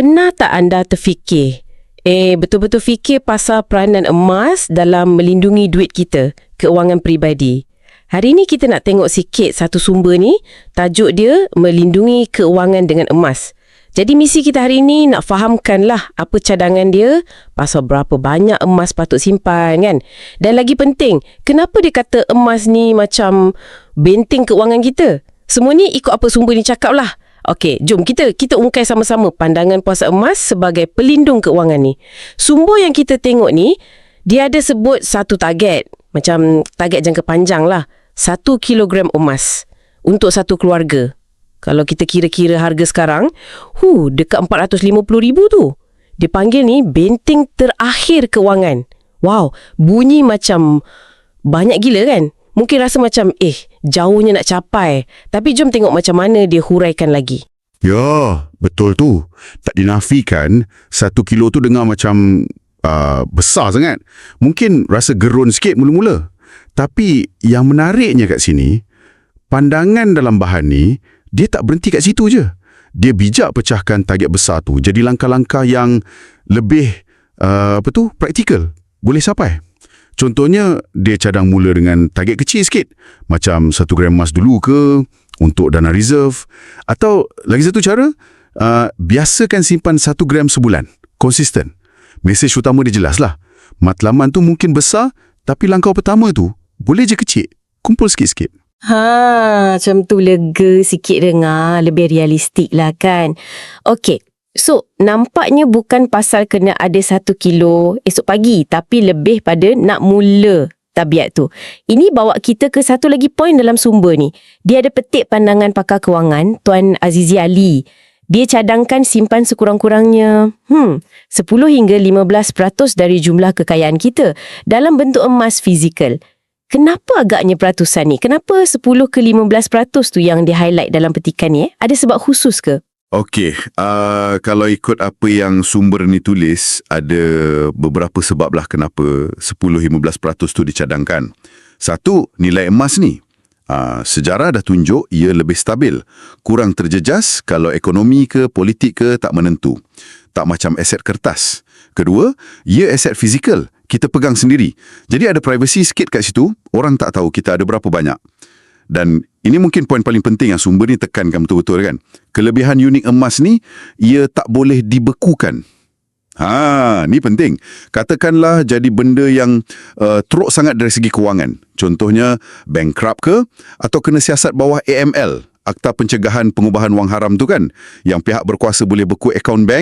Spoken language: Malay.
Pernah tak anda terfikir, eh betul-betul fikir pasal peranan emas dalam melindungi duit kita, keuangan peribadi? Hari ni kita nak tengok sikit satu sumber ni, tajuk dia melindungi keuangan dengan emas. Jadi misi kita hari ni nak fahamkanlah apa cadangan dia, pasal berapa banyak emas patut simpan kan. Dan lagi penting, kenapa dia kata emas ni macam benteng keuangan kita? Semua ni ikut apa sumber ni cakap lah. Okey, jom kita kita ungkai sama-sama pandangan puasa emas sebagai pelindung keuangan ni. Sumber yang kita tengok ni, dia ada sebut satu target. Macam target jangka panjang lah. Satu kilogram emas untuk satu keluarga. Kalau kita kira-kira harga sekarang, hu, dekat 450 ribu tu. Dia panggil ni benteng terakhir keuangan. Wow, bunyi macam banyak gila kan? Mungkin rasa macam, eh, jauhnya nak capai. Tapi jom tengok macam mana dia huraikan lagi. Ya, betul tu. Tak dinafikan, satu kilo tu dengar macam uh, besar sangat. Mungkin rasa gerun sikit mula-mula. Tapi yang menariknya kat sini, pandangan dalam bahan ni, dia tak berhenti kat situ je. Dia bijak pecahkan target besar tu jadi langkah-langkah yang lebih, uh, apa tu, praktikal. Boleh sampai. Contohnya, dia cadang mula dengan target kecil sikit. Macam satu gram emas dulu ke, untuk dana reserve. Atau lagi satu cara, uh, biasakan simpan satu gram sebulan. Konsisten. Mesej utama dia jelas lah. Matlaman tu mungkin besar, tapi langkah pertama tu boleh je kecil. Kumpul sikit-sikit. Ha, macam tu lega sikit dengar. Lebih realistik lah kan. Okey. So, nampaknya bukan pasal kena ada satu kilo esok pagi. Tapi lebih pada nak mula tabiat tu. Ini bawa kita ke satu lagi poin dalam sumber ni. Dia ada petik pandangan pakar kewangan, Tuan Azizi Ali. Dia cadangkan simpan sekurang-kurangnya hmm, 10 hingga 15% dari jumlah kekayaan kita dalam bentuk emas fizikal. Kenapa agaknya peratusan ni? Kenapa 10 ke 15% tu yang di-highlight dalam petikan ni? Eh? Ada sebab khusus ke? Okey, uh, kalau ikut apa yang sumber ni tulis, ada beberapa sebab lah kenapa 10-15% tu dicadangkan. Satu, nilai emas ni. Uh, sejarah dah tunjuk ia lebih stabil. Kurang terjejas kalau ekonomi ke politik ke tak menentu. Tak macam aset kertas. Kedua, ia aset fizikal. Kita pegang sendiri. Jadi ada privacy sikit kat situ, orang tak tahu kita ada berapa banyak. Dan ini mungkin poin paling penting yang sumber ni tekankan betul-betul kan. Kelebihan unik emas ni, ia tak boleh dibekukan. Ha, ni penting. Katakanlah jadi benda yang uh, teruk sangat dari segi kewangan. Contohnya bankrupt ke atau kena siasat bawah AML, Akta Pencegahan Pengubahan Wang Haram tu kan, yang pihak berkuasa boleh beku akaun bank